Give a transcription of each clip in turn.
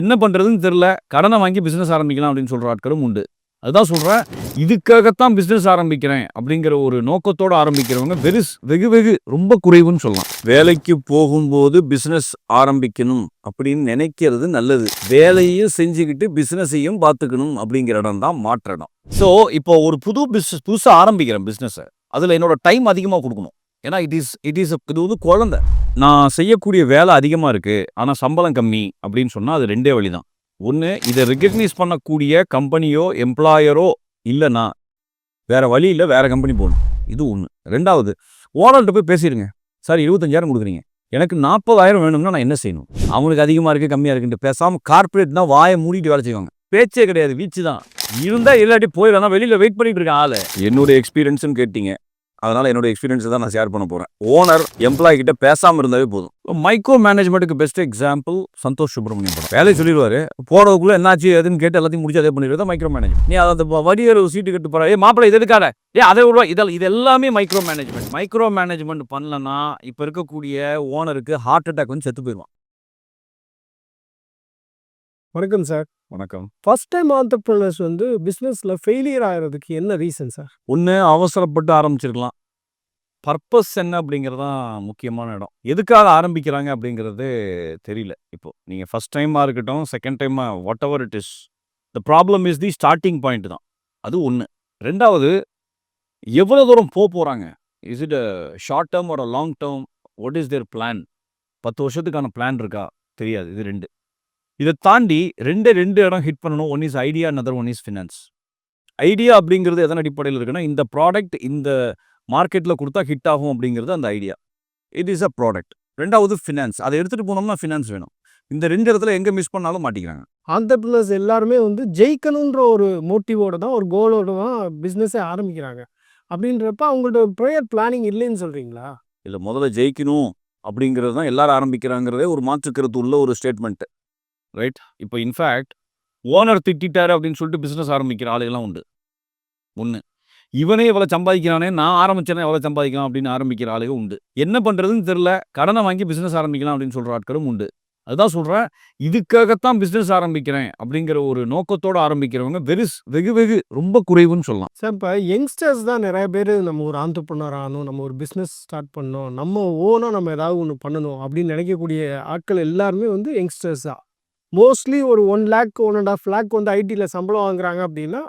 என்ன பண்றதுன்னு தெரியல. கடனை வாங்கி பிசினஸ் ஆரம்பிக்கலாம் அப்படின்னு சொல்ற ஆட்களும் உண்டு. அதுதான் சொல்றேன். இதுக்காகத்தான் பிசினஸ் ஆரம்பிக்கிறேன் அப்படிங்கிற ஒரு நோக்கத்தோட ஆரம்பிக்கிறவங்க வெரி வெகு வெகு ரொம்ப குறைவுன்னு சொல்லலாம். வேலைக்கு போகும்போது பிசினஸ் ஆரம்பிக்கணும் அப்படின்னு நினைக்கிறது நல்லது. வேலையும் செஞ்சுக்கிட்டு பிசினஸையும் பார்த்துக்கணும் அப்படிங்கிற இடம் தான் மாற்ற இடம். ஸோ இப்போ ஒரு புது பிஸ்னஸ் புதுசாக ஆரம்பிக்கிறேன் பிஸ்னஸை அதில் என்னோட டைம் அதிகமாக கொடுக்கணும். ஏன்னா இட் இஸ் இட் இஸ் இது வந்து குழந்தை. நான் செய்யக்கூடிய வேலை அதிகமாக இருக்குது ஆனால் சம்பளம் கம்மி அப்படின்னு சொன்னால் அது ரெண்டே வழி தான் ஒன்று இதை ரெக்கக்னைஸ் பண்ணக்கூடிய கம்பெனியோ எம்ப்ளாயரோ இல்லைன்னா வேறு வழி இல்லை வேறு கம்பெனி போகணும். இது ஒன்று ரெண்டாவது ஓனர்கிட்ட போய் பேசிடுங்க. சார் இருபத்தஞ்சாயிரம் கொடுக்குறீங்க. எனக்கு நாற்பதாயிரம் வேணும்னா நான் என்ன செய்யணும்? அவங்களுக்கு அதிகமாக இருக்குது கம்மியாக இருக்குன்ட்டு பேசாமல் கார்ப்பரேட் தான் வாயை மூடிட்டு வேலை செய்வாங்க. பேச்சே கிடையாது வீச்சு தான் இருந்தால் இல்லாட்டி போயிடலாம் வெளியில் வெயிட் பண்ணிட்டு இருக்கேன் ஆளு. என்னுடைய எக்ஸ்பீரியன்ஸ்னு கேட்டீங்க. அதனால் என்னோட எக்ஸ்பீரியன்ஸை தான் நான் ஷேர் பண்ண போகிறேன் ஓனர் எம்ப்ளாய் கிட்ட பேசாமல் இருந்தாவே போதும். மைக்ரோ மேனேஜ்மெண்ட்டுக்கு பெஸ்ட் எக்ஸாம்பிள் சந்தோஷ் சுப்ரமணியம் படம். வேலையை சொல்லிடுவார். போகிறதுக்குள்ளே என்னாச்சு எதுன்னு கேட்டு எல்லாத்தையும் முடிச்சு அதே பண்ணிடுறது மைக்ரோ மேனேஜ்மெண்ட் நீ அதை வடிவேல் ஒரு சீட்டு கட்டு போகிற ஏ மாப்பிள்ளை இது எடுக்காத ஏ அதை விடுவா. இதில் இது எல்லாமே மைக்ரோ மேனேஜ்மெண்ட் மைக்ரோ மேனேஜ்மெண்ட் பண்ணலன்னா இப்போ இருக்கக்கூடிய ஓனருக்கு ஹார்ட் அட்டாக் வந்து செத்து போயிடுவான் வணக்கம் சார் வணக்கம். ஃபர்ஸ்ட் டைம் ஆண்டர்பிரினர்ஸ் வந்து பிஸ்னஸில் ஃபெயிலியர் ஆகிறதுக்கு என்ன ரீசன் சார் ஒன்று அவசரப்பட்டு ஆரம்பிச்சிருக்கலாம். பர்பஸ் என்ன அப்படிங்கிறது தான் முக்கியமான இடம். எதுக்காக ஆரம்பிக்கிறாங்க அப்படிங்கிறது தெரியல இப்போ. நீங்கள் ஃபஸ்ட் டைமாக இருக்கட்டும் செகண்ட் டைமாக whatever it is the problem is the starting point தான். அது ஒன்று ரெண்டாவது எவ்வளோ தூரம் போக போகிறாங்க is it a short term ஒரு long term what is their plan பத்து வருஷத்துக்கான பிளான் இருக்கா? தெரியாது. இது ரெண்டு. இதை தாண்டி ரெண்டு ரெண்டு இடம் ஹிட் பண்ணணும். One is idea another one is finance idea அப்படிங்கிறது எதன் அடிப்படையில் இருக்குன்னா இந்த ப்ராடக்ட் இந்த மார்க்கெட்டில் கொடுத்தா ஹிட் ஆகும் அப்படிங்கிறது அந்த idea it is a product ரெண்டாவது ஃபினான்ஸ் அதை எடுத்துகிட்டு போனோம்னா ஃபினான்ஸ் வேணும். இந்த ரெண்டு இடத்துல எங்கே மிஸ் பண்ணாலும் மாட்டிக்கிறாங்க. ஆண்டர்பிரினர்ஸ் எல்லாருமே வந்து ஜெயிக்கணுன்ற ஒரு மோட்டிவோட தான் ஒரு கோலோட தான் பிஸ்னஸே ஆரம்பிக்கிறாங்க. அப்படின்றப்ப அவங்கள்ட்ட ப்ரேயர் பிளானிங் இல்லைன்னு சொல்கிறீங்களா இல்லை முதல்ல ஜெயிக்கணும் அப்படிங்கிறது தான் எல்லாரும் ஆரம்பிக்கிறாங்கிறதே ஒரு மாற்றுக்கருத்து உள்ள ஒரு ஸ்டேட்மெண்ட் ரைட் இப்போ இன்ஃபேக்ட் ஓனர் திட்டாரு அப்படின்னு சொல்லிட்டு பிஸ்னஸ் ஆரம்பிக்கிற ஆளுகள்லாம் உண்டு. ஒன்று இவனே இவ்வளோ சம்பாதிக்கிறானே நான் ஆரம்பிச்சேனே எவ்வளோ சம்பாதிக்கலாம் அப்படின்னு ஆரம்பிக்கிற ஆளுக உண்டு. என்ன பண்ணுறதுன்னு தெரில கடனை வாங்கி பிஸ்னஸ் ஆரம்பிக்கலாம் அப்படின்னு சொல்கிற ஆட்களும் உண்டு. அதுதான் சொல்கிறேன் இதுக்காகத்தான் பிஸ்னஸ் ஆரம்பிக்கிறேன் அப்படிங்கிற ஒரு நோக்கத்தோடு ஆரம்பிக்கிறவங்க வெரி வெகு வெகு ரொம்ப குறைவுன்னு சொல்லலாம். சார் இப்போ யங்ஸ்டர்ஸ் தான் நிறைய பேர் நம்ம ஒரு ஆண்டர்பிரினர் ஆகணும் நம்ம ஒரு பிஸ்னஸ் ஸ்டார்ட் பண்ணணும் நம்ம ஓனாக நம்ம ஏதாவது ஒன்று பண்ணணும் அப்படின்னு நினைக்கக்கூடிய ஆட்கள் எல்லாருமே வந்து யங்ஸ்டர்ஸ் தான் மோஸ்ட்லி ஒரு one lakh one and half lakh வந்து ஐடியில் சம்பளம் வாங்குறாங்க அப்படின்னா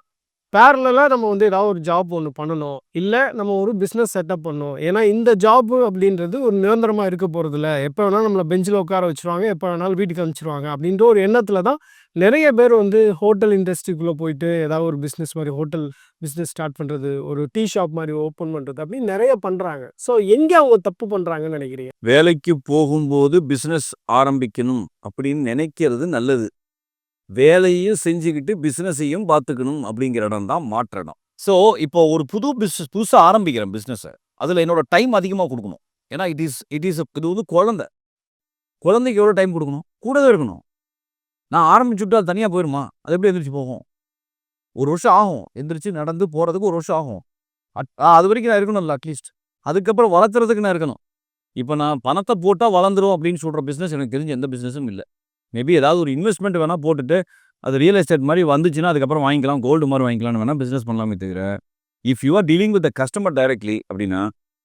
பேரலாக நம்ம வந்து ஏதாவது ஒரு ஜாப் ஒன்று பண்ணணும். இல்லை நம்ம ஒரு பிஸ்னஸ் செட்டப் பண்ணணும். ஏன்னா இந்த ஜாப் அப்படின்றது ஒரு நிரந்தரமாக இருக்க போகிறதில்ல எப்போ வேணாலும் நம்மளை பெஞ்சில் உட்கார வச்சுருவாங்க. எப்போ வேணாலும் வீட்டுக்கு அனுப்பிச்சிருவாங்க. அப்படின்ற ஒரு எண்ணத்தில் தான் நிறைய பேர் வந்து ஹோட்டல் இண்டஸ்ட்ரிக்குள்ளே போயிட்டு ஏதாவது ஒரு பிஸ்னஸ் மாதிரி ஹோட்டல் பிஸ்னஸ் ஸ்டார்ட் பண்ணுறது ஒரு டீ ஷாப் மாதிரி ஓப்பன் பண்ணுறது அப்படின்னு நிறைய பண்ணுறாங்க ஸோ எங்கே அவங்க தப்பு பண்ணுறாங்கன்னு நினைக்கிறீங்க? வேலைக்கு போகும்போது பிஸ்னஸ் ஆரம்பிக்கணும் அப்படின்னு நினைக்கிறது நல்லது. வேலையும் செஞ்சுக்கிட்டு பிஸ்னஸையும் பார்த்துக்கணும் அப்படிங்கிற இடம் தான் மாற்ற இடம். ஸோ இப்போ ஒரு புது பிஸ்னஸ் புதுசாக ஆரம்பிக்கிறேன் பிஸ்னஸை அதில் என்னோட டைம் அதிகமாக கொடுக்கணும். ஏன்னா இட் இஸ் இட் இஸ் இது வந்து குழந்தை. குழந்தைக்கு எவ்வளோ டைம் கொடுக்கணும்? கூடவே இருக்கணும். நான் ஆரம்பிச்சுட்டு அது தனியாக போயிடுமா அது எப்படி எந்திரிச்சு போகும்? ஒரு வருஷம் ஆகும். எந்திரிச்சு நடந்து போகிறதுக்கு ஒரு வருஷம் ஆகும். அட்- ஆ, அது வரைக்கும் நான் இருக்கணும்ல அட்லீஸ்ட் அதுக்கப்புறம் வளர்த்துறதுக்கு நான் இருக்கணும். இப்போ நான் பணத்தை போட்டால் வளர்ந்துடும் அப்படின்னு சொல்கிற பிஸ்னஸ் எனக்கு தெரிஞ்ச எந்த பிஸ்னஸும் இல்லை. மேபி ஏதாவது ஒரு இன்வெஸ்ட்மெண்ட் வேணால் போட்டுட்டு அது ரியல் எஸ்டேட் மாதிரி வந்துச்சுன்னா அதுக்கப்புறம் வாங்கிக்கலாம் கோல்டு மாதிரி வாங்கிக்கலாம்னு வேணால் பிஸ்னஸ் பண்ணலாமே தவிர if you are dealing with the customer directly அப்படின்னா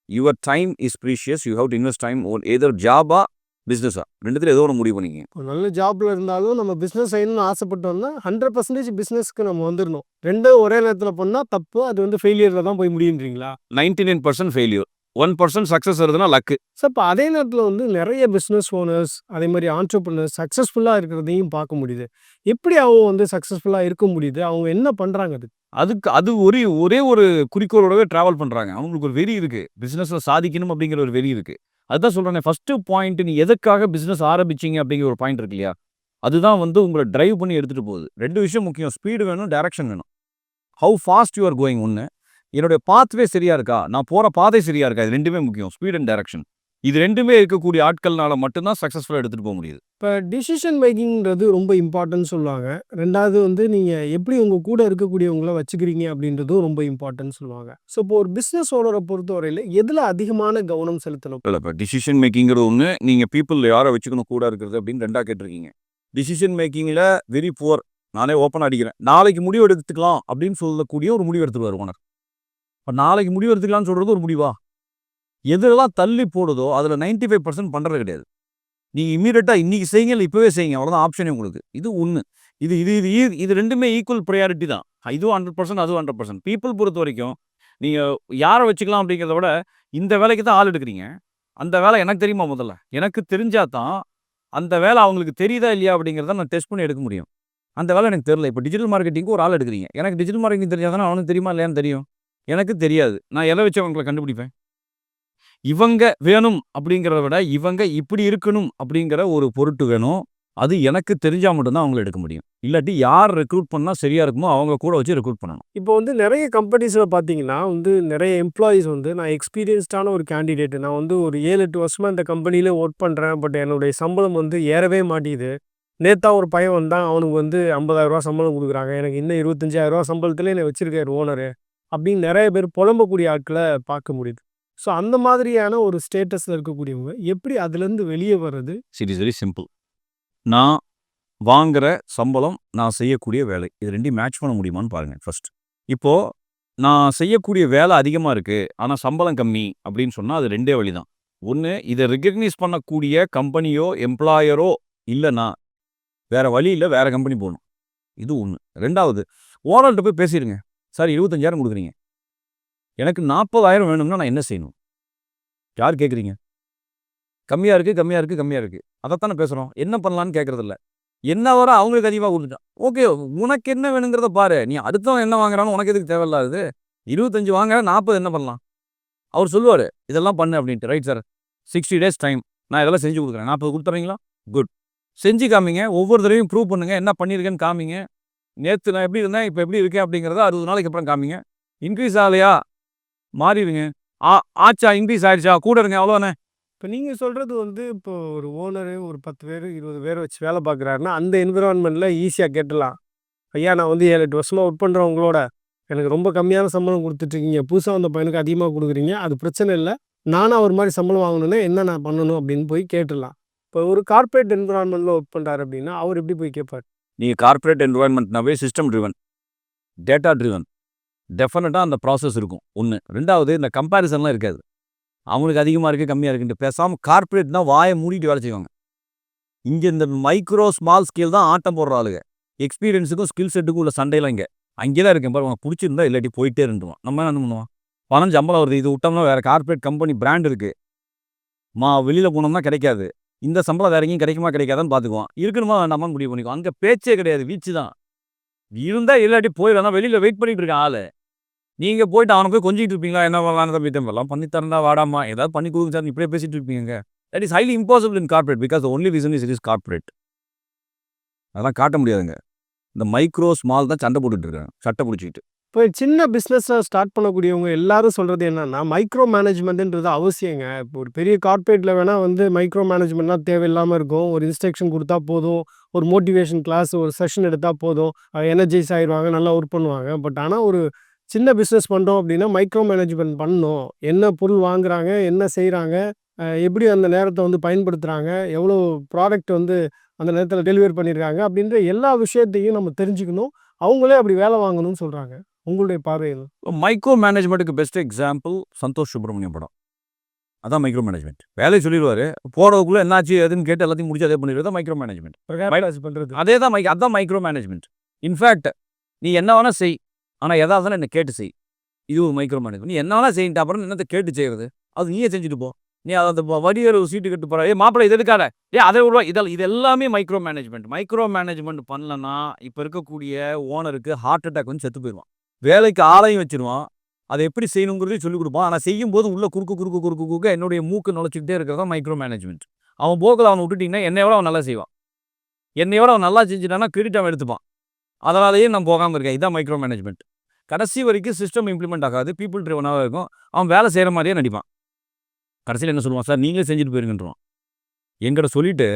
your time is precious you have to invest time on either ஜாபா பிஸ்னஸா ரெண்டுத்துல ஏதோ ஒன்று முடிவு பண்ணிங்க. ஒரு நல்ல ஜாப்ல இருந்தாலும் நம்ம பிஸ்னஸ் செய்யணும்னு ஆசைப்பட்டோம்னா ஹண்ட்ரட் பர்சன்டேஜ் பிஸ்னஸ்க்கு நம்ம வந்துடணும் ரெண்டும் ஒரே நேரத்தில் பண்ணால் தப்பு அது வந்து ஃபெயிலியரில் தான் போய் முடியுன்றீங்களா? Ninety nine percent failure one percent success வருதுன்னா லக்கு ஸோ இப்போ அதே நேரத்தில் வந்து நிறைய பிஸ்னஸ் ஓனர்ஸ் அதே மாதிரி ஆண்டர்பிரினர்ஸ் சக்ஸஸ்ஃபுல்லாக இருக்கிறதையும் பார்க்க முடியுது. எப்படி அவங்க வந்து சக்ஸஸ்ஃபுல்லாக இருக்க முடியுது? அவங்க என்ன பண்ணுறாங்க அது? அதுக்கு அது ஒரு ஒரே ஒரு குறிக்கோளோடவே டிராவல் பண்றாங்க. அவங்களுக்கு ஒரு வெறி இருக்கு. பிசினஸ்ல சாதிக்கணும் அப்படிங்கிற ஒரு வெறி இருக்கு. அதுதான் சொல்றேன் ஃபர்ஸ்ட் பாயிண்ட் நீ எதுக்காக பிசினஸ் ஆரம்பிச்சீங்க அப்படிங்கிற ஒரு பாயிண்ட் இருக்கு இல்லையா? அதுதான் வந்து உங்களை டிரைவ் பண்ணி எடுத்துட்டு போகுது. ரெண்டு விஷயம் முக்கியம். ஸ்பீடு வேணும் டைரக்ஷன் வேணும். How fast you are going ஒன்று என்னுடைய பாத்வே சரியா இருக்கா? நான் போற பாதை சரியா இருக்கா? இது ரெண்டுமே முக்கியம். ஸ்பீட் அண்ட் டைரக்ஷன் இது ரெண்டுமே இருக்கக்கூடிய ஆட்கள்னால மட்டும்தான் சக்ஸஸ்ஃபுல்லாக எடுத்துட்டு போக முடியுது. இப்போ டிசிஷன் மேக்கிங்கிறது ரொம்ப இம்பார்ட்டன்ட் சொல்லுவாங்க. ரெண்டாவது வந்து நீங்கள் எப்படி உங்கள் கூட இருக்கக்கூடியவங்கள வச்சுக்கிறீங்க அப்படின்றதும் ரொம்ப இம்பார்ட்டன்ட் சொல்லுவாங்க. ஸோ இப்போ ஒரு பிஸ்னஸ் ஓனரை பொறுத்தவரையில் எதில் அதிகமான கவனம் செலுத்தணும்? இல்லை இப்போ டிசிஷன் மேக்கிங்கிறது ஒன்று நீங்கள் பீப்புள் யாரை வச்சுக்கணும் கூட இருக்கிறது அப்படின்னு ரெண்டாக கேட்டிருக்கீங்க. டிசிஷன் மேக்கிங்கில் வெரி புவர் நானே ஓப்பன் அடிக்கிறேன். நாளைக்கு முடிவு எடுத்துக்கலாம் அப்படின்னு சொல்லக்கூடிய ஒரு முடிவு எடுத்துருவார் ஓனர் இப்போ நாளைக்கு முடிவு எடுத்துக்கலாம்னு சொல்கிறது ஒரு முடிவா? எதுலாம் தள்ளி போடுதோ அதில் 95% ஃபைவ் பர்சன்ட் பண்ணுறது கிடையாது நீங்கள் இம்மீடியட்டாக இன்றைக்கி செய்யுங்க இல்லை இப்போவே செய்யுங்க அவ்வளோதான் ஆப்ஷனே உங்களுக்கு. இது ஒன்று இது இது இது ஈ- இது ரெண்டுமே ஈக்குவல் ப்ரையாரிட்டி தான். இதுவும் ஹண்ட்ரட் பர்சன்ட் அதுவும் ஹண்ட்ரட் பர்சன்ட் பீப்புள் பொறுத்த வரைக்கும் நீங்கள் யாரை வச்சுக்கலாம் அப்படிங்கிறத விட இந்த வேலைக்கு தான் ஆள் எடுக்கிறீங்க. அந்த வேலை எனக்கு தெரியுமா முதல்ல? எனக்கு தெரிஞ்சால் தான் அந்த வேலை அவங்களுக்கு தெரியுதா இல்லையா அப்படிங்கிறத நான் டெஸ்ட் பண்ணி எடுக்க முடியும். அந்த வேலை எனக்கு தெரியல. இப்போ டிஜிட்டல் மார்க்கெட்டிங்க்கு ஒரு ஆள் எடுக்கிறீங்க. எனக்கு டிஜிட்டல் மார்க்கெட்டிங் தெரியாதானே அவனுக்கு தெரியுமா இல்லையான்னு தெரியும். எனக்கு தெரியாது. நான் எதை வச்சு அவங்களை கண்டுபிடிப்பேன்? இவங்க வேணும் அப்படிங்கிறத விட இவங்க இப்படி இருக்கணும் அப்படிங்கிற ஒரு பொருட்டு வேணும். அது எனக்கு தெரிஞ்சால் மட்டும்தான் அவங்கள எடுக்க முடியும். இல்லாட்டி யார் ரெக்ரூட் பண்ணால் சரியாக இருக்குமோ அவங்க கூட வச்சு ரெக்ரூட் பண்ணணும். இப்போ வந்து நிறைய கம்பெனிஸில் பார்த்தீங்கன்னா வந்து நிறைய எம்ப்ளாயீஸ் வந்து நான் எக்ஸ்பீரியன்ஸ்டான ஒரு கேண்டிடேட் நான் வந்து ஒரு ஏழு எட்டு வருஷமாக இந்த கம்பெனியில் ஒர்க் பண்ணுறேன் பட் என்னுடைய சம்பளம் வந்து ஏறவே மாட்டேங்குது. நேத்தா ஒரு பையன் வந்தான். அவனுக்கு வந்து 50000 ரூபா சம்பளம் கொடுக்குறாங்க. எனக்கு இன்னும் 25000 ரூபா சம்பளத்தில் என்னை வச்சிருக்காரு ஓனரு அப்படின்னு நிறைய பேர் புலம்பக்கூடிய ஆட்களை பார்க்க முடியுது. ஸோ அந்த மாதிரியான ஒரு ஸ்டேட்டஸில் இருக்கக்கூடியவங்க எப்படி அதுலேருந்து வெளியே வர்றது? இட் இஸ் வெரி சிம்பிள் நான் வாங்குற சம்பளம் நான் செய்யக்கூடிய வேலை. இது ரெண்டையும் மேட்ச் பண்ண முடியுமான்னு பாருங்கள் ஃபர்ஸ்ட் இப்போது நான் செய்யக்கூடிய வேலை அதிகமாக இருக்குது ஆனால் சம்பளம் கம்மி அப்படின்னு சொன்னால் அது ரெண்டே வழி தான் ஒன்று இதை ரெக்கக்னைஸ் பண்ணக்கூடிய கம்பெனியோ எம்ப்ளாயரோ இல்லைன்னா வேற வழி இல்லை வேற கம்பெனி போகணும். இது ஒன்று ரெண்டாவது ஓனர்கிட்ட போய் பேசிடுங்க சார் இருபத்தஞ்சாயிரம் கொடுக்குறீங்க. எனக்கு நாற்பதாயிரம் வேணும்னா நான் என்ன செய்யணும்? யார் கேட்குறீங்க கம்மியாக இருக்குது கம்மியாக இருக்குது கம்மியாக இருக்குது அதைத்தானே பேசுகிறோம் என்ன பண்ணலான்னு கேட்குறதில்ல என்ன வர அவங்களுக்கு அதிகமாக கொடுத்துட்டான் ஓகே உனக்கு என்ன வேணுங்கிறத பாரு. நீ அடுத்தவன் என்ன வாங்குறான்னு உனக்கு எதுக்கு தேவையில்லாது இருபத்தஞ்சு வாங்க நாற்பது என்ன பண்ணலாம்? அவர் சொல்லுவார் இதெல்லாம் பண்ணு அப்படின்ட்டு. Right sir sixty days time நான் இதெல்லாம் செஞ்சு கொடுக்குறேன். நாற்பது கொடுத்துறீங்களா? குட் செஞ்சு காமிங்க. ஒவ்வொரு தடவையும் ப்ரூவ் பண்ணுங்கள் என்ன பண்ணியிருக்கேன்னு காமிங்க. நேற்று நான் எப்படி இருந்தேன் இப்போ எப்படி இருக்கேன் அப்படிங்கிறத அறுபது நாளைக்கு அப்புறம் காமிங்க. இன்க்ரீஸ் ஆகலையா? மாறிடுங்க ஆ ஆச்சா இன்க்ரீஸ் ஆயிடுச்சா? கூட இருங்க அவ்வளோண்ணே இப்போ நீங்கள் சொல்கிறது வந்து இப்போ ஒரு ஓனரு ஒரு பத்து பேர் இருபது பேர் வச்சு வேலை பார்க்குறாருன்னா அந்த என்விரான்மெண்ட்டில் ஈஸியாக கேட்டலாம். ஐயா நான் வந்து ஏழு எட்டு வருஷமாக ஒர்க் பண்ணுறவங்களோட எனக்கு ரொம்ப கம்மியான சம்பளம் கொடுத்துட்ருக்கீங்க. புதுசாக வந்த பையனுக்கு அதிகமாக கொடுக்குறீங்க. அது பிரச்சனை இல்லை. நானும் அவர் மாதிரி சம்பளம் வாங்கணுன்னா என்ன நான் பண்ணணும்? அப்படின்னு போய் கேட்டுடலாம். இப்போ ஒரு கார்ப்பரேட் என்விரான்மெண்ட்டில் ஒர்க் பண்ணுறாரு அப்படின்னா அவர் எப்படி போய் கேட்பார்? நீங்கள் கார்ப்பரேட் என்வாயன்மெண்ட்னாவே சிஸ்டம் ட்ரிவன் டேட்டா ட்ரிவன் டெஃபினட்டாக அந்த ப்ராசஸ் இருக்கும். ஒன்று ரெண்டாவது இந்த கம்பேரிசன்லாம் இருக்காது. அவங்களுக்கு அதிகமாக இருக்குது கம்மியாக இருக்குன்ட்டு. பேசாமல் கார்ப்பரேட்னா வாயை மூடிட்டு வேலை செய்வாங்க. இங்கே இந்த மைக்ரோ ஸ்மால் ஸ்கேல் தான் ஆட்டம் போடுற ஆளுங்க. எக்ஸ்பீரியன்ஸுக்கும் ஸ்கில் செட்டுக்கும் உள்ள சண்டையெல்லாம் இங்கே. அங்கே தான் இருக்கேன் பாரு உனக்கு பிடிச்சிருந்தா இல்லாட்டி போயிட்டே இருந்துருவான். நம்ம என்ன பண்ணுவோம்? பணம் சம்பளம் வருது இது விட்டோம்னா வேறு கார்ப்பரேட் கம்பெனி பிராண்ட் இருக்குது மா வெளியில் போனோம்னா கிடைக்காது. இந்த சம்பளம் வேற எங்கேயும் கிடைக்குமா கிடைக்காதான்னு பார்த்துக்குவோம் இருக்கணுமா வேண்டாமா முடிவு பண்ணிக்குவோம். அங்கே பேச்சே கிடையாது வீச்சு தான். இருந்தா இல்லாட்டி போயிடலாம் வெளியில் வெயிட் பண்ணிட்டு இருக்கான் ஆளு. நீங்கள் போயிட்டு அவனை போய் கொஞ்சிட்டு இருப்பீங்களா என்ன வரலாம் தம்பி தம்பெல்லாம் பண்ணி தரண்டா வாடாமா ஏதாவது பண்ணி கொடுங்க சார் இப்படியே பேசிட்டு இருப்பீங்க that is highly impossible in corporate because only reason is it is corporate அதெல்லாம் காட்ட முடியாதுங்க. இந்த மைக்ரோ ஸ்மால் தான் சண்டை போட்டுட்டு இருக்காங்க சட்டை பிடிச்சிக்கிட்டு. இப்போ சின்ன பிஸ்னஸை ஸ்டார்ட் பண்ணக்கூடியவங்க எல்லாரும் சொல்கிறது என்னென்னா மைக்ரோ மேனேஜ்மெண்ட்டுன்றது அவசியங்க. இப்போ ஒரு பெரிய கார்ப்பரேட்டில் வேணால் வந்து மைக்ரோ மேனேஜ்மெண்ட்லாம் தேவையில்லாமல் இருக்கும். ஒரு இன்ஸ்ட்ரக்ஷன் கொடுத்தா போதும். ஒரு மோட்டிவேஷன் கிளாஸ் ஒரு செஷன் எடுத்தால் போதும். எனர்ஜைஸ் ஆயிடுவாங்க நல்லா ஒர்க் பண்ணுவாங்க. பட் ஆனால் ஒரு சின்ன பிஸ்னஸ் பண்ணுறோம் அப்படின்னா மைக்ரோ மேனேஜ்மெண்ட் பண்ணணும். என்ன பொருள் வாங்குறாங்க என்ன செய்கிறாங்க எப்படி அந்த நேரத்தை வந்து பயன்படுத்துகிறாங்க எவ்வளோ ப்ராடக்ட் வந்து அந்த நேரத்தில் டெலிவரி பண்ணியிருக்காங்க அப்படின்ற எல்லா விஷயத்தையும் நம்ம தெரிஞ்சுக்கணும். அவங்களே அப்படி வேலை வாங்கணும்னு சொல்கிறாங்க உங்களுடைய பார்வையில் மைக்ரோ மேனேஜ்மெண்ட்டுக்கு பெஸ்ட் எக்ஸாம்பிள் சந்தோஷ் சுப்ரமணியம் படம். அதான் மைக்ரோ மேனேஜ்மெண்ட் வேலையை சொல்லிடுவாரு. போறதுக்குள்ள என்னாச்சு எதுன்னு கேட்டு எல்லாத்தையும் முடிச்சு அதே பண்ணிடுறது மைக்ரோ மேனேஜ்மெண்ட் பண்ணுறது அதே தான் மைக் அதான் மைக்ரோ மேனேஜ்மெண்ட் இன்ஃபேக்ட் நீ என்ன வேணா செய். ஆனால் எதா இருந்தாலும் என்ன கேட்டு செய். இது ஒரு மைக்ரோ மேனேஜ்மெண்ட் நீ என்ன வேணா செய்யிட்டு அப்புறம் என்னத்தை கேட்டு செய்யறது? அது நீயே செஞ்சுட்டு போ. நீ அதை அந்த வடிவேல் சீட்டு கட்டு போற. ஏ மாப்பிள்ளை இது எடுக்காத ஏ அதை விடுவா. இதெல்லாம் இது எல்லாமே மைக்ரோ மேனேஜ்மெண்ட் மைக்ரோ மேனேஜ்மெண்ட் பண்ணலன்னா இப்போ இருக்கக்கூடிய ஓனருக்கு ஹார்ட் அட்டாக் வந்து செத்து போயிடுவான் வேலைக்கு ஆளையும் வச்சிருவான். அதை எப்படி செய்யணுங்கிறதையும் சொல்லிக் கொடுப்பான். ஆனால் செய்யும் போது உள்ள குறுக்கு குறுக்கு குறுக்கு குறுக்க என்னுடைய மூக்கு நுழைச்சிக்கிட்டே இருக்கிறதா மைக்ரோ மேனேஜ்மெண்ட் அவன் போக்கில் அவனை விட்டுட்டிங்கன்னா என்னை விட அவன் நல்லா செய்வான். என்னை விட அவன் நல்லா செஞ்சுட்டான்னா கிரெடிட் அவன் எடுத்துப்பான். அதனாலேயே நான் போகாமல் இருக்கேன். இதான் மைக்ரோ மேனேஜ்மெண்ட் கடைசி வரைக்கும் சிஸ்டம் இம்ப்ளிமெண்ட் ஆகாது. பீப்புள் ட்ரிவனாக இருக்கும். அவன் வேலை செய்கிற மாதிரியே நடிப்பான். கடைசியில் என்ன சொல்லுவான்? சார் நீங்களே செஞ்சுட்டு போயிருங்கன்றான் எங்கிட்ட சொல்லிட்டு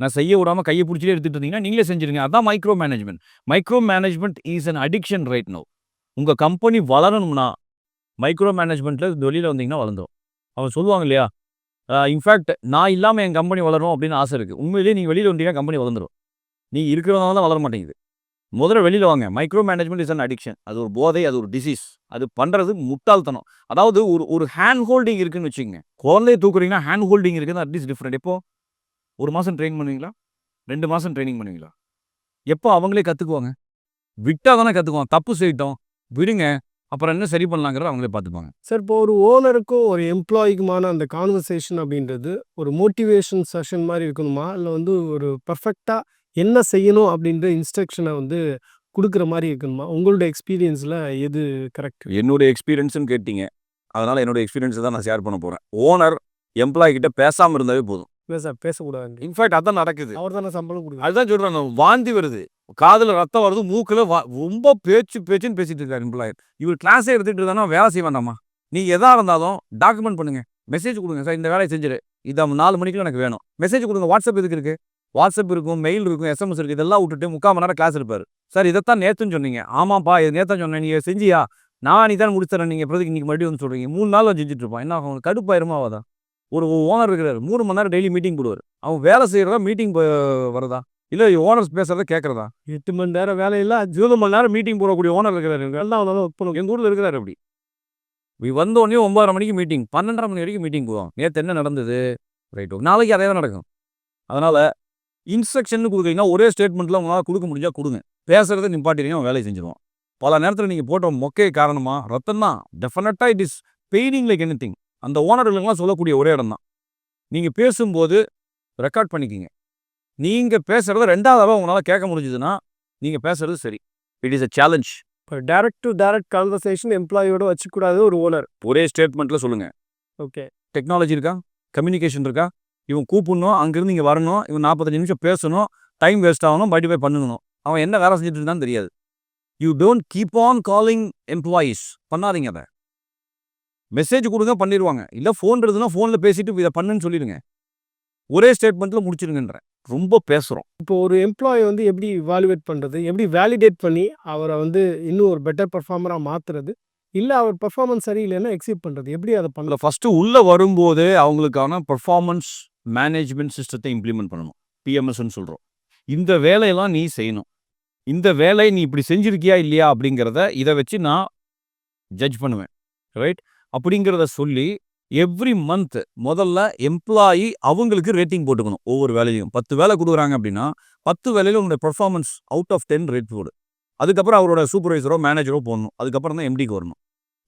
நான் செய்ய விடாமல் கையை பிடிச்சிட்டே எடுத்துகிட்டு இருந்தீங்கன்னா நீங்களே செஞ்சிருங்க. அதான் micro management micro management is an addiction right no உங்கள் கம்பெனி வளரணும்னா மைக்ரோ மேனேஜ்மெண்ட்டில் வெளியில் வந்தீங்கன்னா வளர்ந்துடும் அவன் சொல்லுவாங்க இல்லையா? இன்ஃபேக்ட் நான் இல்லாமல் என் கம்பெனி வளரும் அப்படின்னு ஆசை இருக்குது உண்மையிலேயே நீங்கள் வெளியில் வந்தீங்கன்னா கம்பெனி வளர்ந்துடும் நீ இருக்கிறவங்க தான் வளர மாட்டேங்குது. முதல்ல வெளியில் வாங்க. Micro management is an addiction அது ஒரு போதை அது ஒரு டிசீஸ் அது பண்ணுறது முட்டாள்தனம். அதாவது ஒரு ஒரு ஹேண்ட் ஹோல்டிங் இருக்குன்னு வச்சுக்கோங்க. குழந்தைய தூக்குறீங்கன்னா ஹேண்ட் ஹோல்டிங் இருக்குது அட்லீஸ்ட் டிஃப்ரெண்ட் இப்போ ஒரு மாதம் ட்ரெயின் பண்ணுவீங்களா? ரெண்டு மாதம் ட்ரைனிங் பண்ணுவீங்களா? எப்போ அவங்களே கற்றுக்குவாங்க விட்டால் தானே கற்றுக்குவாங்க தப்பு செய்யிட்டோம் விடுங்க அப்புறம் என்ன சரி பண்ணலாங்கிறத அவங்களே பார்த்துப்பாங்க. சார் இப்போ ஒரு ஓனருக்கும் ஒரு எம்ப்ளாய்க்குமான அந்த கான்வர்சேஷன் அப்படின்றது ஒரு மோட்டிவேஷன் செஷன் மாதிரி இருக்கணுமா? இல்லை வந்து ஒரு பர்ஃபெக்டாக என்ன செய்யணும் அப்படின்ற இன்ஸ்ட்ரக்ஷனை வந்து கொடுக்குற மாதிரி இருக்கணுமா? உங்களோட எக்ஸ்பீரியன்ஸில் எது கரெக்ட்? என்னுடைய எக்ஸ்பீரியன்ஸ்னு கேட்டீங்க. அதனால் என்னோட எக்ஸ்பீரியன்ஸை தான் நான் ஷேர் பண்ண போகிறேன் ஓனர் எம்ப்ளாய் கிட்ட பேசாமல் இருந்தாவே போதும். சார் பேசக்கூடாது. இன்ஃபேக்ட் அதான் நடக்குது. அவர் தானே சம்பளம் கொடுக்குறாரு. அதுதான் சொல்கிறேன் நான் வாந்தி வருது. காதில் ரத்தம் வருது மூக்கில் வா ரொம்ப பேச்சு பேச்சுன்னு பேசிட்டு இருக்காரு எம்ப்ளாயர் இவர் கிளாஸே எடுத்துகிட்டு இருந்தானா வேலை செய்ய வேண்டாமா? நீ எதாக இருந்தாலும் டாக்குமெண்ட் பண்ணுங்க. மெசேஜ் கொடுங்க. சார் இந்த வேலையை செஞ்சிரு. இதை நாலு மணிக்கு எனக்கு வேணும். மெசேஜ் கொடுங்க. வாட்ஸ்அப் எதுக்கு இருக்கு? வாட்ஸ்அப் இருக்கும் மெயில் இருக்கும் எஸ்எம்எஸ் இருக்கு. இதெல்லாம் விட்டுட்டு முக்கால் மணி நேரம் கிளாஸ் இருப்பார். சார் இதைத்தான் நேத்துன்னு சொன்னீங்க. ஆமாப்பா இது நேற்று சொன்னேன். நீங்கள் செஞ்சியா? நான் நீ தான் முடிச்சிடறேன் நீங்கள் பிரதிக்கு இன்னைக்கு மறுபடியும் வந்து சொல்கிறீங்க மூணு நாள் செஞ்சுட்டு இருப்பான். என்ன ஆகும்? கடுப்பாயிருமா ஆகாதா ஒரு ஓனர் இருக்கிறார். மூணு மணி நேரம் டெய்லி மீட்டிங் போடுவார். அவன் வேலை செய்கிறதா மீட்டிங் வரதா? இல்லை ஓனர்ஸ் பேசுறத கேட்குறதா எட்டு மணி நேரம் வேலையில் இருபது மணி நேரம் மீட்டிங் போடக்கூடிய ஓனர் இருக்கிறாரு. எல்லாம் ஒர்க் பண்ண எங்கள் ஊரில் இருக்கிறாரு அப்படி. இவ வந்த உடனே ஒன்பதரை மணிக்கு மீட்டிங் பன்னெண்டரை மணி வரைக்கும் மீட்டிங் போவோம். நேற்று என்ன நடந்தது? ரைட் நாளைக்கு அதே தான் நடக்கும். அதனால் இன்ஸ்ட்ரக்ஷன் கொடுக்குறீங்கன்னா ஒரே ஸ்டேட்மெண்ட்டில் உங்களால் கொடுக்க முடிஞ்சா கொடுங்க. பேசுகிறத நிப்பாட்டினீங்க அவன் வேலையை செஞ்சிருவான். பல நேரத்தில் நீங்கள் போட்ட மொக்கை காரணமாக ரத்தம் தான் டெஃபினட்டாக it is paining like anything அந்த ஓனர்களுக்கெல்லாம் சொல்லக்கூடிய ஒரே இடம் தான் நீங்கள் பேசும்போது ரெக்கார்ட் பண்ணிக்கிங்க. நீங்கள் பேசுகிறத ரெண்டாவது தடவை உங்களால் கேட்க முடிஞ்சதுன்னா நீங்கள் பேசுறது சரி. இட் இஸ் a சேலஞ்ச் இப்போ டேரக்ட் டு டேரக்ட் கான்வர்சேஷன் எம்ப்ளாயோட வச்சுக்கூடாது ஒரு ஓனர் ஒரே ஸ்டேட்மெண்ட்டில் சொல்லுங்கள் ஓகே டெக்னாலஜி இருக்கா? கம்யூனிகேஷன் இருக்கா? இவன் கூப்பிடணும் அங்கேருந்து இங்கே வரணும் இவன் நாற்பத்தஞ்சு நிமிஷம் பேசணும் டைம் வேஸ்ட் ஆகணும் பைடிஃபை பண்ணணும். அவன் என்ன வேலை செஞ்சுட்டு இருந்தான்னு தெரியாது. You don't keep on calling employees பண்ணாதீங்க அதை. மெசேஜ் கொடுங்க பண்ணிடுவாங்க. இல்லை ஃபோன் இருந்ததுன்னா ஃபோனில் பேசிட்டு இதை பண்ணுன்னு சொல்லிடுங்க. ஒரே ஸ்டேட்மெண்ட்டில் முடிச்சிருங்கன்றேன் ரொம்ப பேசுகிறோம் இப்போ ஒரு எம்ப்ளாயை வந்து எப்படி இவாலுவேட் பண்ணுறது எப்படி வேலிடேட் பண்ணி அவரை வந்து இன்னும் ஒரு பெட்டர் பர்ஃபார்மராக மாற்றுறது இல்லை அவர் பர்ஃபார்மன்ஸ் சரியில்லைன்னா எக்ஸிட் பண்ணுறது எப்படி அதை பண்ணலாம் அதில் ஃபஸ்ட்டு உள்ளே வரும்போதே அவங்களுக்கான பர்ஃபார்மன்ஸ் மேனேஜ்மெண்ட் சிஸ்டத்தை இம்ப்ளிமெண்ட் பண்ணணும். பிஎம்எஸ்ன்னு சொல்கிறோம் இந்த வேலையெல்லாம் நீ செய்யணும். இந்த வேலை நீ இப்படி செஞ்சிருக்கியா இல்லையா அப்படிங்கிறத இதை வச்சு நான் ஜட்ஜ் பண்ணுவேன். ரைட் அப்படிங்கிறத சொல்லி எவ்ரி மந்த் முதல்ல எம்ப்ளாயி அவங்களுக்கு ரேட்டிங் போட்டுக்கணும். ஒவ்வொரு வேலையும் பத்து வேலை கொடுக்குறாங்க அப்படின்னா பத்து வேலையில உங்களுடைய performance out of ten rate போடு. அதுக்கப்புறம் அவரோட சூப்பர்வைசரோ மேனேஜரோ போடணும். அதுக்கப்புறம் தான் எம்டிக்கு வரணும்.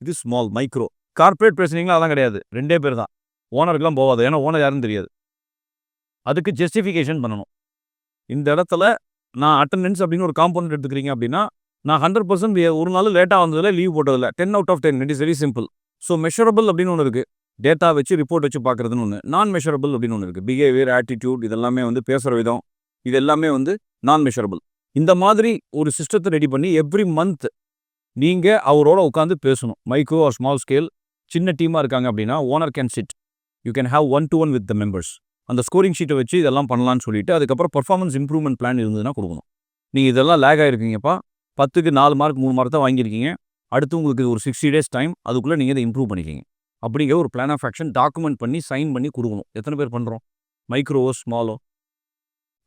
இது ஸ்மால் மைக்ரோ கார்ப்பரேட் பிரச்சனைகளும் அதெல்லாம் கிடையாது. ரெண்டே பேர் தான். ஓனருக்குலாம் போகாது. ஏன்னா ஓனர் யாருன்னு தெரியாது. அதுக்கு ஜஸ்டிஃபிகேஷன் பண்ணணும். இந்த இடத்துல நான் அட்டண்டன்ஸ் அப்படின்னு ஒரு காம்பவுண்ட் எடுத்துக்கிறீங்க அப்படின்னா நான் ஹண்ட்ரட் பர்சன்ட் ஒரு நாள் லேட்டாக வந்ததில்ல leave போட்டதில்ல. Ten out of ten it is very simple so measurable அப்படின்னு ஒன்று இருக்குது டேட்டா வச்சு ரிப்போர்ட் வச்சு பார்க்குறதுன்னு ஒன்று நான் மெஷரபிள் அப்படின்னு ஒன்று இருக்குது பிஹேவியர் ஆட்டிடியூட் இதெல்லாமே வந்து பேசுகிற விதம். இது எல்லாமே வந்து நான் மெஷரபிள் இந்த மாதிரி ஒரு சிஸ்டத்தை ரெடி பண்ணி எவ்ரி மந்த் நீங்கள் அவரோட உட்காந்து பேசணும். மைக்ரோ ஆர் ஸ்மால் ஸ்கேல் சின்ன டீமாக இருக்காங்க அப்படின்னா owner can sit you can have one to one with the members அந்த ஸ்கோரிங் ஷீட்டை வச்சு இதெல்லாம் பண்ணலாம்னு சொல்லிட்டு அதுக்கப்புறம் பர்ஃபார்மன்ஸ் இம்ப்ரூவ்மெண்ட் பிளான் இருந்ததுன்னா கொடுக்கணும். நீங்கள் இதெல்லாம் லேக் ஆகிருக்கீங்கப்பா பத்துக்கு நாலு மார்க் மூணு மார்க் தான் வாங்கியிருக்கீங்க. அடுத்து உங்களுக்கு ஒரு சிக்ஸ்டி டேஸ் டைம் அதுக்குள்ளே நீங்கள் இதை இம்ப்ரூவ் பண்ணிக்கிங்க. அப்படிங்கிற ஒரு பிளான் ஆஃப் ஆக்ஷன் டாக்குமெண்ட் பண்ணி சைன் பண்ணி கொடுக்கணும். எத்தனை பேர் பண்ணுறோம் மைக்ரோவோ ஸ்மாலோ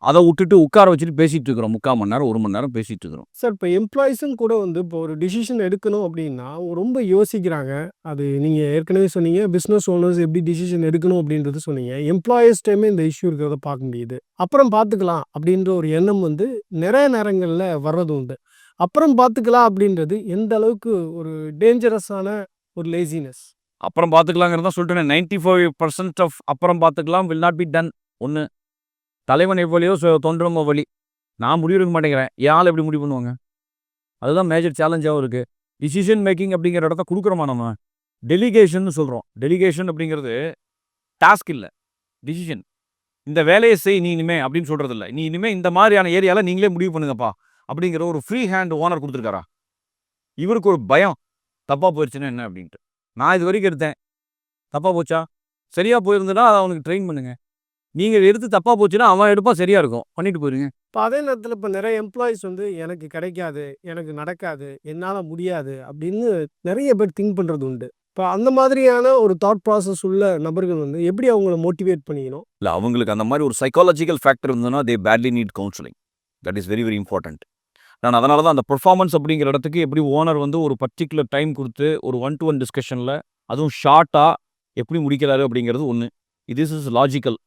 அதை விட்டுட்டு உட்கார வச்சுட்டு பேசிகிட்டு இருக்கிறோம். முக்கால் மணி நேரம் ஒரு மணி நேரம் பேசிகிட்டு இருக்கிறோம். சார் இப்போ எம்ப்ளாயிஸும் கூட வந்து இப்போ ஒரு டிசிஷன் எடுக்கணும் அப்படின்னா ரொம்ப யோசிக்கிறாங்க. அது நீங்கள் ஏற்கனவே சொன்னீங்க பிஸ்னஸ் ஓனர்ஸ் எப்படி டிசிஷன் எடுக்கணும் அப்படின்றது சொன்னீங்க. எம்ப்ளாயீஸ் டைமே இந்த இஷ்யூ இருக்கிறத பார்க்க முடியுது. அப்புறம் பார்த்துக்கலாம் அப்படின்ற ஒரு எண்ணம் வந்து நிறைய நேரங்களில் வர்றது உண்டு. அப்புறம் பார்த்துக்கலாம் அப்படின்றது எந்த அளவுக்கு ஒரு டேஞ்சரஸான ஒரு லேசினஸ் அப்புறம் பார்த்துக்கலாங்கிறதா சொல்லிட்டுனே நைன்டி ஃபைவ் பர்சன்ட் ஆஃப் அப்புறம் பார்த்துக்கலாம் வில் நாட் பி டன் ஒன்று தலைவன் எவ்வளியோ தொண்டரும் வழி நான் முடிவு எடுக்க மாட்டேங்கிறேன். என் எப்படி முடிவு பண்ணுவாங்க? அதுதான் மேஜர் சேலஞ்சாகவும் இருக்குது டிசிஷன் மேக்கிங் அப்படிங்கிற இடத்த கொடுக்குறோமா நம்ம? டெலிகேஷன் சொல்கிறோம் டெலிகேஷன் அப்படிங்கிறது டாஸ்க் இல்லை. டிசிஷன் இந்த வேலையை செய் நீ இனிமே அப்படின்னு சொல்கிறது இல்லை நீ இனிமே இந்த மாதிரியான ஏரியாவில் நீங்களே முடிவு பண்ணுங்கப்பா அப்படிங்கிற ஒரு ஃப்ரீ ஹேண்ட் ஓனர் கொடுத்துருக்காரா? இவருக்கு ஒரு பயம். தப்பாக போயிடுச்சுன்னா என்ன அப்படின்ட்டு. நான் இது வரைக்கும் எடுத்தேன். தப்பாக போச்சா? சரியாக போயிருந்ததுன்னா அதை அவனுக்கு ட்ரெயின் பண்ணுங்க. நீங்கள் எடுத்து தப்பாக போச்சுன்னா அவன் எடுப்பான் சரியாக இருக்கும். பண்ணிட்டு போயிருங்க. இப்போ அதே நேரத்தில் இப்போ நிறைய எம்ப்ளாயிஸ் வந்து எனக்கு கிடைக்காது எனக்கு நடக்காது என்னால் முடியாது அப்படின்னு நிறைய பேர் திங்க் பண்ணுறது உண்டு. இப்போ அந்த மாதிரியான ஒரு தாட் ப்ராசஸ் உள்ள நபர்கள் வந்து எப்படி அவங்கள மோட்டிவேட் பண்ணிக்கணும்? இல்லை அவங்களுக்கு அந்த மாதிரி ஒரு சைக்காலஜிக்கல் ஃபேக்டர் இருந்ததுன்னா they badly need counselling that is very very important நான் அதனால தான் அந்த பெர்ஃபார்மன்ஸ் அப்படிங்கிற இடத்துக்கு எப்படி ஓனர் வந்து ஒரு பர்டிகுலர் டைம் கொடுத்து ஒரு ஒன் டு ஒன் டிஸ்கஷனில் அதுவும் ஷார்ட்டாக எப்படி முடிக்கிறாரு அப்படிங்கிறது ஒன்று இது இஸ் லாஜிக்கல்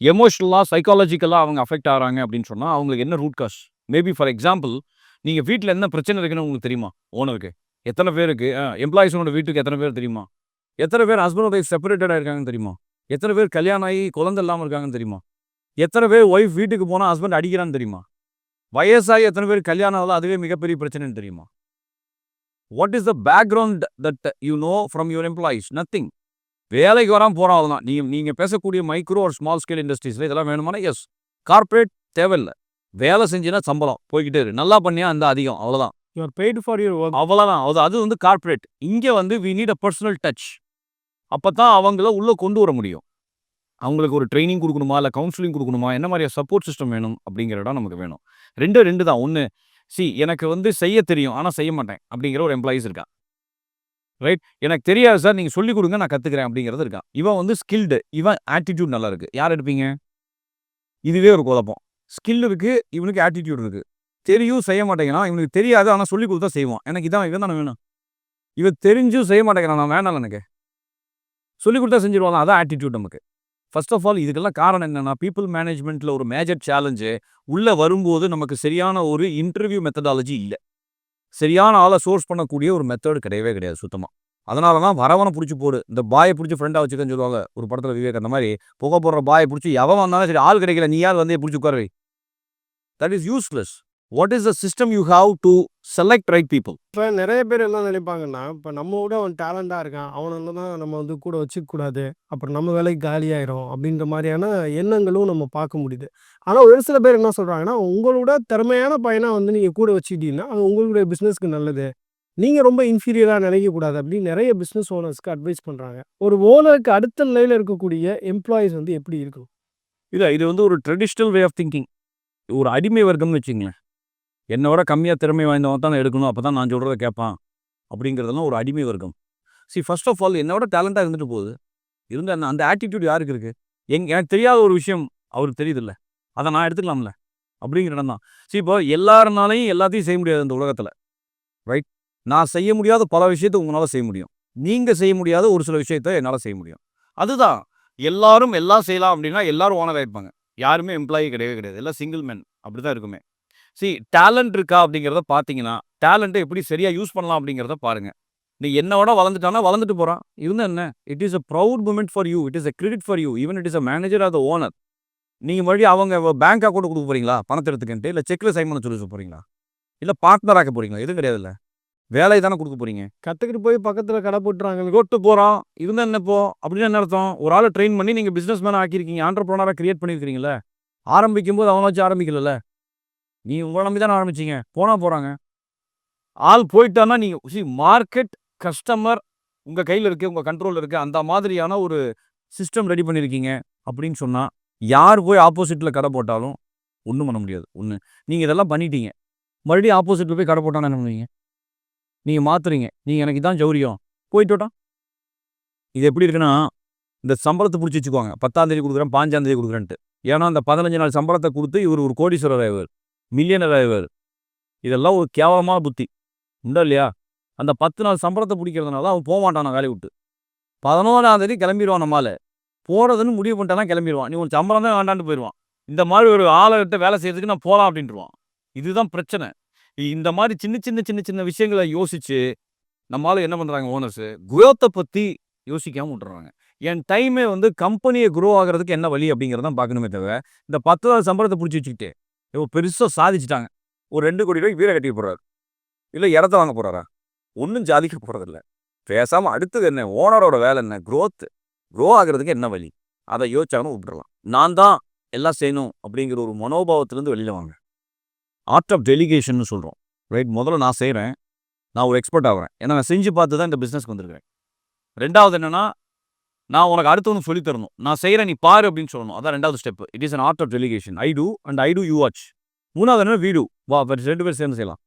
எமோஷ்னலாக சைக்காலஜிக்கலாக அவங்க அஃபெக்ட் ஆகிறாங்க அப்படின்னு சொன்னால் அவங்களுக்கு என்ன root cause maybe for example நீங்கள் வீட்டில் என்ன பிரச்சனை இருக்குன்னு உங்களுக்கு தெரியுமா? ஓனருக்கு எத்தனை பேருக்கு எம்ப்ளாயிஸோட வீட்டுக்கு எத்தனை பேர் தெரியுமா? எத்தனை பேர் ஹஸ்பண்ட் ஒய்ஃப் செப்பரேட்டடாக இருக்காங்கன்னு தெரியுமா? எத்தனை பேர் கல்யாணம் ஆகி குழந்தை இல்லாமல் இருக்காங்கன்னு தெரியுமா? எத்தனை பேர் ஒய்ஃப் வீட்டுக்கு போனால் ஹஸ்பண்ட் அடிக்கிறான்னு தெரியுமா? வயசாகி எத்தனை பேர் கல்யாணம் ஆகல அதுவே மிகப்பெரிய பிரச்சனைன்னு தெரியுமா? What is the background that you know from your employees nothing வேலைக்கு வராமல் போகிறோம் அவ்வளோதான் நீங்கள் நீங்கள் பேசக்கூடிய மைக்ரோ ஒரு ஸ்மால் ஸ்கேல் இண்டஸ்ட்ரீஸில் இதெல்லாம் வேணுமானா எஸ் கார்ப்பரேட் தேவையில்லை. வேலை செஞ்சுன்னா சம்பளம். போய்கிட்டே இரு. நல்லா பண்ணியா அந்த அதிகம். அவ்வளோதான் you are paid for your work அவ்வளோதான் அது அது வந்து கார்ப்பரேட் இங்கே வந்து we need a personal touch அப்போ தான் அவங்கள உள்ளே கொண்டு வர முடியும். அவங்களுக்கு ஒரு ட்ரைனிங் கொடுக்கணுமா? இல்லை கவுன்சிலிங் கொடுக்கணுமா? என்ன மாதிரியா சப்போர்ட் சிஸ்டம் வேணும்? அப்படிங்கிற இடம் நமக்கு வேணும். ரெண்டு ரெண்டு தான். ஒன்று சி எனக்கு வந்து செய்ய தெரியும். ஆனால் செய்ய மாட்டேன். அப்படிங்கிற ஒரு எம்ப்ளாயிஸ் இருக்கா ரைட் எனக்கு தெரியாது சார் நீங்கள் சொல்லிக் கொடுங்க நான் கற்றுக்கிறேன் அப்படிங்கிறது இருக்கா இவன் வந்து ஸ்கில்டு இவன் ஆட்டிடியூட் நல்லா இருக்குது யார் எடுப்பீங்க? இதுவே ஒரு குழப்பம். ஸ்கில் இருக்குது இவனுக்கு ஆட்டிடியூட் இருக்குது தெரியும் செய்ய மாட்டேங்கிறான். இவனுக்கு தெரியாது ஆனால் சொல்லி கொடுத்தா செய்வான். எனக்கு இதான் இவன் தானே வேணும். இவன் தெரிஞ்சும் செய்ய மாட்டேங்கிறான். நான் வேணாம் எனக்கு. சொல்லி கொடுத்தா செஞ்சிருவான்? அதான் ஆட்டிடியூட் நமக்கு. ஃபர்ஸ்ட் ஆஃப் ஆல் இதுக்கெல்லாம் காரணம் என்னன்னா பீப்புள் மேனேஜ்மெண்ட்டில் ஒரு மேஜர் சேலஞ்சு உள்ளே வரும்போது நமக்கு சரியான ஒரு இன்டர்வியூ மெத்தடாலஜி இல்லை. சரியான ஆளை சோர்ஸ் பண்ணக்கூடிய ஒரு மெத்தட் கிடையவே கிடையாது சுத்தமாக அதனால தான் வரவனை பிடிச்சி போடு இந்த பாயை பிடிச்சி ஃப்ரெண்டாக வச்சுக்கன்னு சொல்லுவாங்க ஒரு படத்தில் விவேக் அந்த மாதிரி. புகை போடுற பாயை பிடிச்சி எவன் வந்தாலும் சரி ஆள் கிடைக்கல நீ யார் வந்து பிடிச்சி உட்கார. That is useless what is the system you have to select right people இப்போ நிறைய பேர் என்ன நினைப்பாங்கன்னா இப்போ நம்ம விட அவன் டேலண்டாக இருக்கான் அவனை தான் நம்ம வந்து கூட வச்சுக்க கூடாது அப்புறம் நம்ம வேலைக்கு காலியாயிரும் அப்படின்ற மாதிரியான எண்ணங்களும் நம்ம பார்க்க முடியுது. ஆனால் ஒரு சில பேர் என்ன சொல்கிறாங்கன்னா உங்களோட திறமையான பையனை வந்து நீங்கள் கூட வச்சுக்கிட்டீங்கன்னா அது உங்களுடைய பிஸ்னஸ்க்கு நல்லது. நீங்கள் ரொம்ப இன்ஃபீரியராக நினைக்கக்கூடாது அப்படின்னு நிறைய பிஸ்னஸ் ஓனர்ஸ்க்கு அட்வைஸ் பண்ணுறாங்க ஒரு ஓனருக்கு அடுத்த நிலையில் இருக்கக்கூடிய எம்ப்ளாயிஸ் வந்து எப்படி இருக்கும்? இல்லை இது வந்து ஒரு ட்ரெடிஷ்னல் வே ஆஃப் திங்கிங் ஒரு அடிமை வர்க்கம்னு வச்சுங்களேன் என்னோட கம்மியாக திறமை வாய்ந்தவன் தான் எடுக்கணும். அப்போ தான் நான் சொல்கிறத கேட்பான். அப்படிங்கிறதெல்லாம் ஒரு அடிமை வர்க்கம். சி ஃபர்ஸ்ட் ஆஃப் ஆல் என்னோட டேலண்ட்டாக இருந்துட்டு போகுது. இருந்த அந்த அந்த ஆட்டிடியூட் யாருக்கு இருக்குது எங் எனக்கு தெரியாத ஒரு விஷயம் அவருக்கு தெரியுதுல்ல. அதை நான் எடுத்துக்கலாம்ல. அப்படிங்கிற இடம் தான். சி இப்போ எல்லாருனாலையும் எல்லாத்தையும் செய்ய முடியாது இந்த உலகத்தில். ரைட் நான் செய்ய முடியாத பல விஷயத்தை உங்களால் செய்ய முடியும். நீங்கள் செய்ய முடியாத ஒரு சில விஷயத்தை என்னால் செய்ய முடியும். அதுதான். எல்லாரும் எல்லாம் செய்யலாம் அப்படின்னா எல்லாரும் ஓனர் ஆகிருப்பாங்க யாருமே எம்ப்ளாயி கிடையவே கிடையாது. எல்லாம் சிங்கிள் மேன் அப்படி தான் இருக்குமே. சி டேலண்ட் இருக்கா அப்படிங்கிறத பார்த்தீங்கன்னா டேலண்ட்டை எப்படி சரியாக யூஸ் பண்ணலாம் அப்படிங்கிறத பாருங்க. நீ என்னோட வளர்ந்துட்டானா வளர்ந்துட்டு போகிறான் இருந்தால் என்ன? It is a proud moment for you it is a credit for you even it is a manager or the owner நீங்கள் மறுபடியும் அவங்க பேங்க் அக்கௌண்ட் கொடுக்க போறீங்களா? பணத்தை எடுத்துக்கிட்டு இல்லை செக்கில் சைன் பண்ண சொல்லி போகிறீங்களா போறீங்களா? இல்லை பார்ட்னர் ஆக்க போறீங்களா? எதுவும் கிடையாதுல்ல வேலையை தானே கொடுக்க போறீங்க. கற்றுக்கிட்டு போய் பக்கத்தில் கடை போட்டுறாங்க கோட்டு போகிறோம் இருந்தால் என்ன இப்போ? அப்படின்னு என்ன அர்த்தம்? ஒரு ஆளை ட்ரெயின் பண்ணி நீங்கள் பிஸ்னஸ் மேன் ஆக்கியிருக்கீங்க ஆண்டர்ப்ரோனராக கிரியேட் பண்ணியிருக்கிறீங்களே ஆரம்பிக்கும் போது அவனை வச்சு ஆரம்பிக்கல நீ உங்களை நம்பி தானே ஆரம்பிச்சீங்க? போனால் போகிறாங்க ஆள் போயிட்டான்னா நீங்கள் சி மார்க்கெட் கஸ்டமர் உங்கள் கையில் இருக்குது உங்கள் கண்ட்ரோலில் இருக்குது அந்த மாதிரியான ஒரு சிஸ்டம் ரெடி பண்ணியிருக்கீங்க அப்படின்னு சொன்னால் யார் போய் ஆப்போசிட்டில் கடை போட்டாலும் ஒன்றும் பண்ண முடியாது. ஒன்று நீங்கள் இதெல்லாம் பண்ணிட்டீங்க. மறுபடியும் ஆப்போசிட்டில் போய் கடை போட்டான்னு என்ன பண்ணுவீங்க? நீங்கள் மாற்றுறீங்க நீங்கள் எனக்கு இதான் ஜௌரியம் போயிட்டு விட்டான் இது எப்படி இருக்குன்னா இந்த சம்பளத்தை பிடிச்சி வச்சுக்குவாங்க. பத்தாம் தேதி கொடுக்குறேன் பாஞ்சாந்தேதி கொடுக்குறேன்ட்டு. ஏன்னா அந்த பதினஞ்சு நாள் சம்பளத்தை கொடுத்து இவர் ஒரு கோடீஸ்வரர் ஆயிவர் மில்லியனர் ஆயிவர் இதெல்லாம் ஒரு கேவலமான புத்தி. உண்டா இல்லையா? அந்த பத்து நாள் சம்பளத்தை பிடிக்கிறதுனால அவன் போக மாட்டான் வேலையை விட்டு. பதினோராம் தேதி கிளம்பிடுவான் நம்மால். போகிறதுன்னு முடிவு பண்ணிட்டானா கிளம்பிடுவான் நீ உன் சம்பளம் தான் வேண்டான்னு போயிடுவான். இந்த மாதிரி ஒரு ஆளுகிட்ட வேலை செய்யறதுக்கு நான் போகலாம் அப்படின்ட்டுருவான். இதுதான் பிரச்சனை. இந்த மாதிரி சின்ன சின்ன சின்ன சின்ன விஷயங்களை யோசிச்சு நம்மளால என்ன பண்றாங்க ஓனர்ஸ் குரோத்தை பத்தி யோசிக்காம விட்டுறாங்க. என் டைமே வந்து கம்பெனியை குரோ ஆகிறதுக்கு என்ன வழி அப்படிங்கிறதான் பார்க்கணுமே தவிர இந்த பத்து நாள் சம்பளத்தை பிடிச்சி வச்சுக்கிட்டே இவங்க பெருசாக சாதிச்சிட்டாங்க. ஒரு ரெண்டு கோடி ரூபாய்க்கு வீர கட்டிக்க போகிறாரு இல்லை இடத்த வாங்க போகிறாரா ஒன்றும் ஜாதிக்க போகிறதில்ல பேசாமல் அடுத்தது என்ன? ஓனரோட வேலை என்ன? க்ரோத்து க்ரோ ஆகிறதுக்கு என்ன வழி? அதை யோசிச்சாங்கன்னு விட்டுறலாம். நான் தான் எல்லாம் செய்யணும் அப்படிங்கிற ஒரு மனோபாவத்திலேருந்து வெளியில் வாங்க. ஆர்ட் ஆஃப் டெலிகேஷன் சொல்கிறோம் ரைட் முதல்ல நான் செய்கிறேன் நான் ஒரு எக்ஸ்பர்ட் ஆகிறேன். ஏன்னா நான் செஞ்சு பார்த்து தான் இந்த பிஸ்னஸ்க்கு வந்திருக்கேன் ரெண்டாவது என்னன்னா நான் உனக்கு அடுத்தவனுக்கு சொல்லித் தரணும் நான் செய்கிறேன் நீ பாரு அப்படின்னு சொல்லணும். அதான் ரெண்டாவது step it is an art of delegation I do and I do you watch மூணாவது என்ன வீடு வா ரெண்டு பேர் சேர்ந்து செய்யலாம்.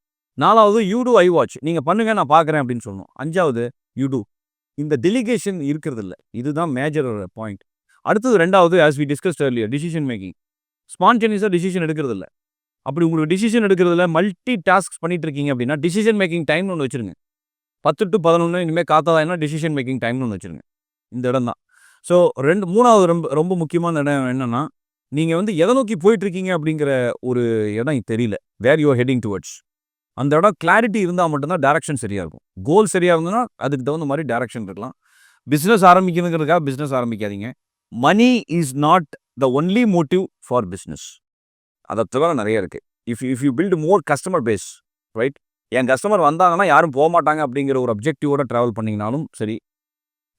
நாலாவது யூ டூ ஐ வாட்ச் நீங்கள் பண்ணுங்க நான் பார்க்குறேன் அப்படின்னு சொல்லணும். அஞ்சாவது யூ டூ இந்த டெலிகேஷன் இருக்கிறது இல்ல. இதுதான் மேஜர் பாயிண்ட் அடுத்தது ரெண்டாவது as we discuss earlier decision making ஸ்பான்டேனியஸாக decision எடுக்கிறது இல்லை. அப்படி உங்களுக்கு டிசிஷன் எடுக்கிறதுல மல்டி டாஸ்க் பண்ணிட்டு இருக்கீங்க அப்படின்னா டிசிஷன் மேக்கிங் டைம்னு ஒன்று வச்சிருங்க. பத்து டு பதினொன்று இனிமேல் காத்தாதாயினா டிசிஷன் மேக்கிங் டைம்னு ஒன்று வச்சிருங்க. இந்த இடம் தான். ஸோ ரெண்டு மூணாவது ரொம்ப ரொம்ப முக்கியமான இடம் என்னென்னா நீங்கள் வந்து எதை நோக்கி போயிட்டுருக்கீங்க அப்படிங்கிற ஒரு இடம் தெரியல. வேர் யூ ஹெட்டிங் டுவர்ட்ஸ் அந்த இடம் கிளாரிட்டி இருந்தால் மட்டும்தான் டேரக்ஷன் சரியாக இருக்கும். கோல் சரியாக இருந்ததுன்னா அதுக்கு தகுந்த மாதிரி டேரக்ஷன் இருக்கலாம். பிஸ்னஸ் ஆரம்பிக்கணுங்கிறதுக்காக business ஆரம்பிக்காதீங்க. Money is not the only motive for business அதை தவிர நிறைய இருக்குது if if you build more customer base right N customer வந்தாங்கன்னா யாரும் போக மாட்டாங்க அப்படிங்கிற ஒரு அப்ஜெக்டிவோட ட்ராவல் பண்ணிங்கனாலும் சரி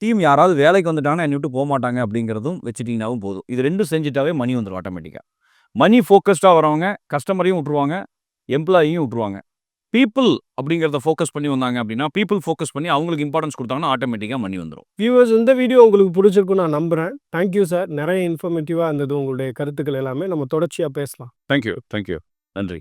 டீம் யாராவது வேலைக்கு வந்துட்டாங்கன்னா என்னை விட்டு போக மாட்டாங்க அப்படிங்கிறதும் வச்சுட்டிங்கனாவும் போதும். இது ரெண்டும் செஞ்சுட்டாவே மணி வந்துடும் ஆட்டோமேட்டிக்காக மணி ஃபோக்கஸ்டாக வரவங்க கஸ்டமரையும் விட்ருவாங்க எம்ப்ளாயியும் விட்ருவாங்க பீப்புள் அப்படிங்கிறத ஃபோக்கஸ் பண்ணி வந்தாங்க அப்படின்னா பீப்புள் ஃபோக்கஸ் பண்ணி அவங்களுக்கு இம்பார்ட்டன்ஸ் கொடுத்தாங்கன்னா ஆட்டோமேட்டிக்காக மணி வந்துடும் வியூவர்ஸ் இந்த வீடியோ உங்களுக்கு பிடிச்சிருக்கும் நான் நம்புகிறேன் தேங்க்யூ சார் நிறைய இன்ஃபர்மேட்டிவாக இருந்தது உங்களுடைய கருத்துக்கள் எல்லாமே. நம்ம தொடர்ச்சியாக பேசலாம். தேங்க்யூ தேங்க்யூ நன்றி.